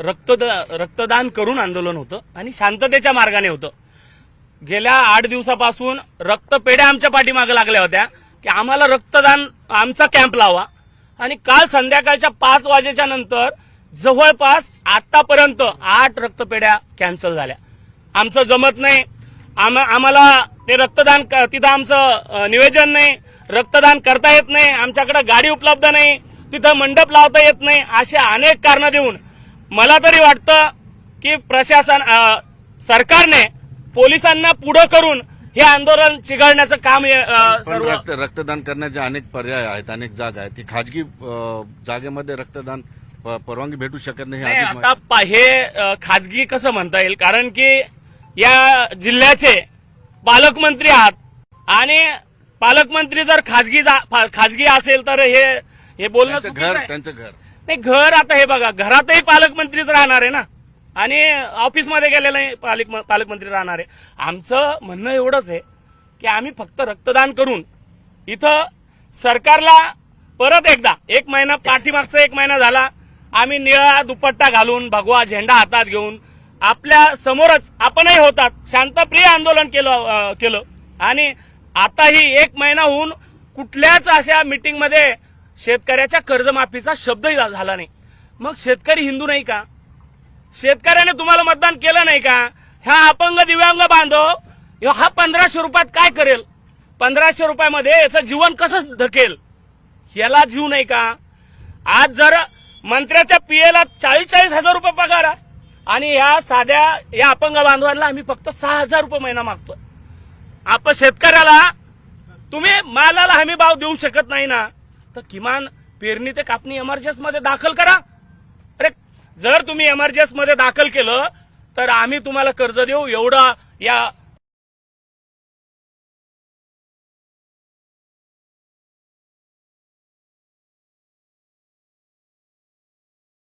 रक्तद रक्तदान करून आंदोलन होतं आणि शांततेच्या मार्गाने होतं. गेल्या आठ दिवसापासून रक्तपेढ्या आमच्या पाठीमागे लागल्या होत्या की आम्हाला रक्तदान आमचा कॅम्प लावा. आणि काल संध्याकाळच्या पाच वाजेच्या नंतर जवळपास आतापर्यंत आठ रक्तपेढ्या कॅन्सल झाल्या. आमचं जमत नाही. आम- आम्हाला ते रक्तदान क- तिथं आमचं निवेदन नाही. रक्तदान करता येत नाही. आमच्याकडे गाडी उपलब्ध नाही. तिथं मंडप लावता येत नाही. असे अनेक कारणं देऊन मला तरी वाटतं की प्रशासन सरकारने पोलिसांना पुढं करून हे आंदोलन चिघळण्याचं काम रक्त रक्तदान करण्याचे अनेक पर्याय आहेत अनेक जागा आहेत. ती खाजगी जागेमध्ये रक्तदान परवानगी भेटू शकत नाही हे आता हे खाजगी कसं म्हणता येईल? कारण की या जिल्ह्याचे पालकमंत्री आहात आणि पालकमंत्री जर खाजगी खाजगी असेल तर हे हे बोलणं घर. त्यांचं घर. नाही घर आता हे बघा घरातही पालकमंत्रीच राहणार आहे ना. आणि ऑफिसमध्ये गेलेलं पालक पालकमंत्री राहणार आहे. आमचं म्हणणं एवढंच आहे की आम्ही फक्त रक्तदान करून इथं सरकारला परत एकदा एक महिना पाठीमागचा एक महिना झाला आम्ही निळा दुपट्टा घालून भगवा झेंडा हातात घेऊन आपल्या समोरच आपणही होतात. शांतप्रिय आंदोलन केलं केलं. आणि आताही एक महिना होऊन कुठल्याच अशा मिटिंगमध्ये शेतकऱ्याच्या कर्जमाफीचा शब्दही झाला नाही. मग शेतकरी हिंदू नाही का? शेतकऱ्याने तुम्हाला मतदान केलं नाही का? ह्या अपंग दिव्यांग बांधव हा पंधराशे रुपयात काय करेल? पंधराशे रुपयामध्ये याचं जीवन कसं धकेल याला जीव नाही का? आज जर मंत्र्याच्या पीएला चाळीस चाळीस हजार रुपये पगार आहे आणि या साध्या या अपंग बांधवांना आम्ही फक्त सहा हजार रुपये महिना मागतोय. आपण शेतकऱ्याला तुम्ही मालाला हमी भाव देऊ शकत नाही ना? तर किमान पेरणी ते कापणी मध्ये दाखल करा. अरे जर तुम्ही मध्ये दाखल केलं तर आम्ही तुम्हाला कर्ज देऊ. एवढा या